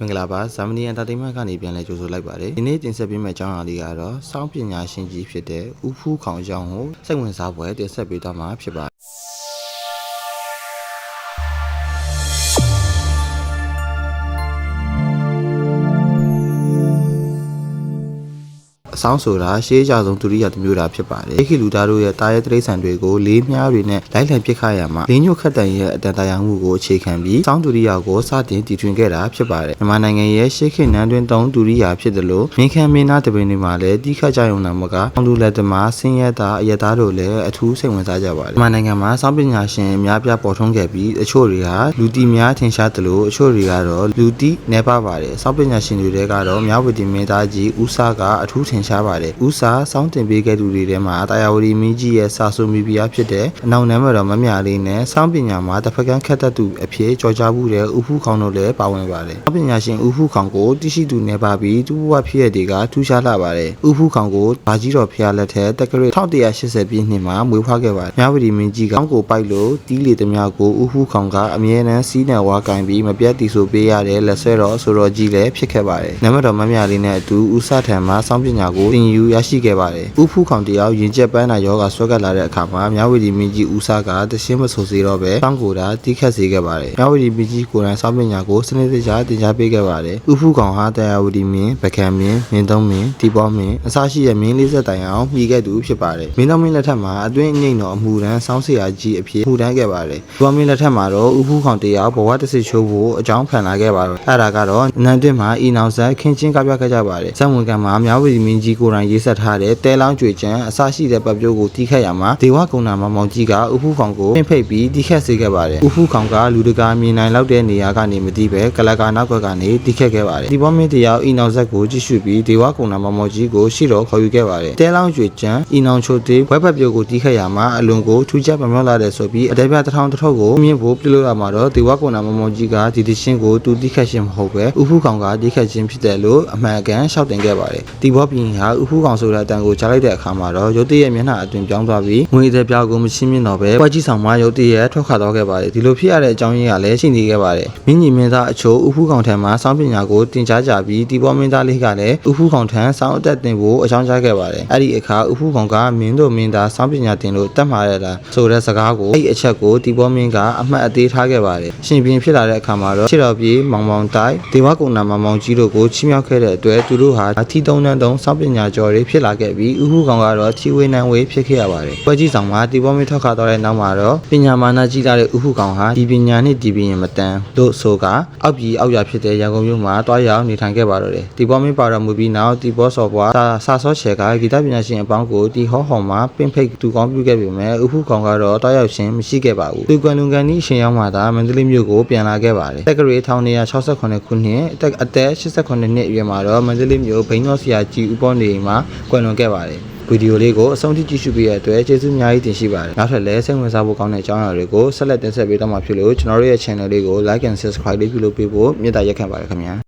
မင်္ဂလာပါဇာမနီအန်တာတိန်မန့်ကနေပြန်လဲကြိုဆိုလိုက်ပါတယ်ဒီနေ့တင်ဆက်ပေးမယ့်အကြောင်းအရာလေးကတော့စောင်းပညာရှင်ကြီးဖြစ်တဲ့ဦးဖူးခေါင်အကြောင်းကိုစိတ်ဝင်စားဖွယ်တင်ဆက်ပေးသွားမှာဖြစ်ပါတယ် အဆောင်ဆိုတာရှေးကြဆုံးဒုတိယတစ်မျိုးတာဖြစ်ပါတယ်။ခေတ်လူသားတို့ရဲ့တာရဲတရိษံတွေကိုလေးမြားတွေနဲ့လိုက်လံပစ်ခတ်ရမှာလင်းညွတ်ခတ်တန်ရဲ့အတန်တရာမှုကိုအခြေခံပြီးစောင်းဒုတိယကိုစတင်တည်ထွင်ခဲ့တာဖြစ်ပါတယ်။မြန်မာနိုင်ငံရဲ့ရှေးခေတ်နန်းတွင်သုံးဒုတိယဖြစ်တယ်လို့မင်းခမ်းမင်းသားတပင်တွေမှာလည်းတီးခတ်ကြရုံနာမကအောင်လူလက်သမားဆင်းရဲသားအယက်သားတို့လည်းအထူးစိတ်ဝင်စားကြပါတယ်။မြန်မာနိုင်ငံမှာစောင်းပညာရှင်အများပြားပေါ်ထွန်းခဲ့ပြီးအချို့တွေဟာလူတီများထင်ရှားတယ်လို့အချို့တွေကတော့လူတီနေပါပါတယ်။စောင်းပညာရှင်တွေတဲကတော့မြဝတီမင်းသားကြီးဦးစာကအထူးထင်ရှားပါတယ်။ဦးစာစောင်းတင်ပေးခဲ့သူတွေထဲမှာတာယာဝတီမင်းကြီးရဲ့စာဆိုမီပီယာဖြစ်တဲ့အနောက်နမ်းမတော်မမြလေးနဲ့စောင်းပညာမှာတစ်ဖက်ကန်းခက်သက်သူအဖြစ်ကြော်ကြားမှုတဲ့ဦးဖူးခေါင်တို့လည်းပါဝင်ပါတယ်။စောင်းပညာရှင်ဦးဖူးခေါင်ကိုတိရှိသူနေပါပြီးသူ့ဘဝဖြစ်ရတွေကထူးခြားလာပါတယ်။ဦးဖူးခေါင်ကိုဗာကြီးတော်ဖျားလက်ထက်တက္ကရာ1180ပြည့်နှစ်မှာမွေးဖွားခဲ့ပါတယ်။မြဝတီမင်းကြီးကကောင်းကိုပိုက်လို့တီးလေသမျှကိုဦးဖူးခေါင်ကအမြဲတမ်းစီးနယ်ဝါကင်ပြီးမပြတ်တီဆိုပေးရတဲ့လက်ဆွဲတော်ဆိုတော်ကြီးလည်းဖြစ်ခဲ့ပါတယ်။နမတော်မမြလေးနဲ့အတူဦးစထံမှာစောင်းပညာကိုသင်ယူရရှိခဲ့ပါတယ်။ဦးဖူးခေါင်တယောက်ရင်ကျက်ပန်းနာယောဂဆွဲကပ်လာတဲ့အခါမှာမြဝတီမင်းကြီးဦးစကတရှင်းမဆိုစေတော့ပဲစောင်းကိုတာတီးခတ်စေခဲ့ပါတယ်။မြဝတီမင်းကြီးကိုယ်တိုင်စောင်းပညာကိုစနစ်တကျတင်ကြားပေးခဲ့ပါတယ်။ဦးဖူးခေါင်ဟာတရားဝတီမင်းပကံမင်းမင်းသုံးမင်းတီပေါ်မင်းအစရှိတဲ့မင်းလေးဆက်တိုင်အောင်မြည်ခဲ့သူဖြစ်ပါတယ်။မင်းသုံးမင်းလက်ထက်မှာအတွင်းအငိမ့်တော်အမှုရန်စောင်းဆရာကြီးအဖြစ်မှုတန်းခဲ့ပါတယ်။ဒီပေါ်မင်းလက်ထက်မှာတော့ဦးဖူးခေါင်တယောက်ဘဝတစ်စစ်ချိုးဖို့အကြောင်းဖန်လာခဲ့ပါတော့။အဲ့ဒါကတော့နန်းတွင်းမှာဤနောင်ဆက်ခင်းချင်းကပြခဲ့ကြပါတယ်။ဇက်ဝင်ကံမှာမြဝတီမင်းကြီးကိုယ်တိုင်ရေးဆက်ထားတဲ့တဲလောင်းကြွေချံအစရှိတဲ့ပတ်ပြိုးကိုတီးခတ်ရမှာဒေဝကုဏနာမမောင်ကြီးကဦးဖူးခေါင်ကိုပင်ဖိတ်ပြီးတီးခတ်စေခဲ့ပါတယ်။ဦးဖူးခေါင်ကလူတကာမြင်နိုင်လောက်တဲ့နေရာကနေမတီးပဲကလကာနောက်ကွက်ကနေတီးခတ်ခဲ့ပါတယ်။ဒီပေါ်မင်းတယောက်ဤနောင်ဆက်ကိုကြည့်ရှုပြီးဒေဝကုဏနာမမောင်ကြီးကိုရှိတော်ခေါ်ယူခဲ့ပါတယ်။တဲလောင်းကြွေချံဤနောင်ချိုတေးဘွဲပတ်ပြိုးကိုတီးခတ်ရမှာအလွန်ကိုထူးခြားပမျောလာတဲ့ဆိုပြီးအတဲပြတစ်ထောင်တစ်ထုပ်ကိုမြင့်ဖို့ပြုလုပ်ရမှာတော့ဒေဝကုဏနာမမောင်ကြီးကဒီတရှင်းကိုတူတီးခတ်ခြင်းမဟုတ်ပဲဦးဖူးခေါင်ကတီးခတ်ခြင်းဖြစ်တယ်လို့အမှန်ကန်ရှောက်တင်ခဲ့ပါတယ်။ဒီဘောပြင်ဟာဦးဖူးခေါင်ဆိုတဲ့အတန်ကိုကြားလိုက်တဲ့အခါမှာတော့ရုတ်တရက်မျက်နှာအတွင်ပြောင်းသွားပြီးငွေတဲ့ပြောက်ကိုမရှင်းမြင်တော့ပဲပွဲကြီးဆောင်မှရုတ်တရက်ထွက်ခွာသွားခဲ့ပါတယ်ဒီလိုဖြစ်ရတဲ့အကြောင်းရင်းကလည်းရှိနေခဲ့ပါတယ်မင်းကြီးမင်းသားအချို့ဦးဖူးခေါင်ထံမှာစောင်းပညာကိုတင်ကြားကြပြီးဒီဘောမင်းသားလေးကလည်းဦးဖူးခေါင်ထံစောင်းအသက်တင်ဖို့အကြောင်းကြားခဲ့ပါတယ်အဲ့ဒီအခါဦးဖူးခေါင်ကမင်းတို့မင်းသားစောင်းပညာတင်လို့တတ်မှာရတာဆိုတဲ့စကားကိုအဲ့ဒီအချက်ကိုဒီဘောမင်းကအမှတ်အသေးထားခဲ့ပါတယ်ရှင်ပြင်းဖြစ်လာတဲ့အခါမှာတော့ခြေတော်ပြေးမောင်မောင်တိုက်ဒေဝကုဏနာမောင်မောင်ကြီးတို့ကိုချီးမြှောက်ခဲ့တဲ့အတွက်သူတို့ဟာထီတုံးတန်းတုံးစောင်းပညာကျော်တွေဖြစ်လာခဲ့ပြီးဦးဖူးခေါင်ကတော့ထီဝေနံဝေဖြစ်ခဲ့ရပါတယ်ပွဲကြီးဆောင်မှာဒီဘောမင်းထွက်ခါသွားတဲ့နောက်မှာတော့ပညာမာနကြီးလာတဲ့ဦးဖူးခေါင်ဟာဒီပညာနဲ့ဒီပညာမတန်လို့ဆိုကအောက်ပြည်အောက်ရဖြစ်တဲ့ရန်ကုန်မြို့မှာတွားရောက်နေထိုင်ခဲ့ပါတော့တယ်ဒီဘောမင်းပါတော်မူပြီးနောက်ဒီဘောစော်ဘွားစာစာစောချေကဂီတပညာရှင်အပေါင်းကိုဒီဟောဟော်မှာပင်ဖိတ်တူကောင်းပြုခဲ့ပေမဲ့ဦးဖူးခေါင်ကတော့တွားရောက်ခြင်းမရှိခဲ့ပါဘူးသူကွမ်လုံကန်ဤရှင်ရောက်မှသာမန္တလေးမြို့ကိုပြန်လာခဲ့ပါတယ်တက္ကရာ1968ခုနှစ်အသက်အသက်89နှစ်အရွယ်မှာတော့မန္တလေးမြို့ဘိန်းတော်ဆရာကြီးဦးပေါ်နေမှာကွယ်လွန်ခဲ့ပါတယ်ဗီဒီယိုလေးကိုအဆုံးထိကြည့်ရှုပေးရတဲ့အတွက်ကျေးဇူးအများကြီးတင်ရှိပါတယ်။နောက်ထပ်လည်းစိတ်ဝင်စားဖို့ကောင်းတဲ့အကြောင်းအရာတွေကိုဆက်လက်တင်ဆက်ပေးတော့မှာဖြစ်လို့ကျွန်တော်တို့ရဲ့ channel လေးကို like and subscribe လေးပြုလုပ်ပေးဖို့မေတ္တာရက်ခံပါတယ်ခင်ဗျာ။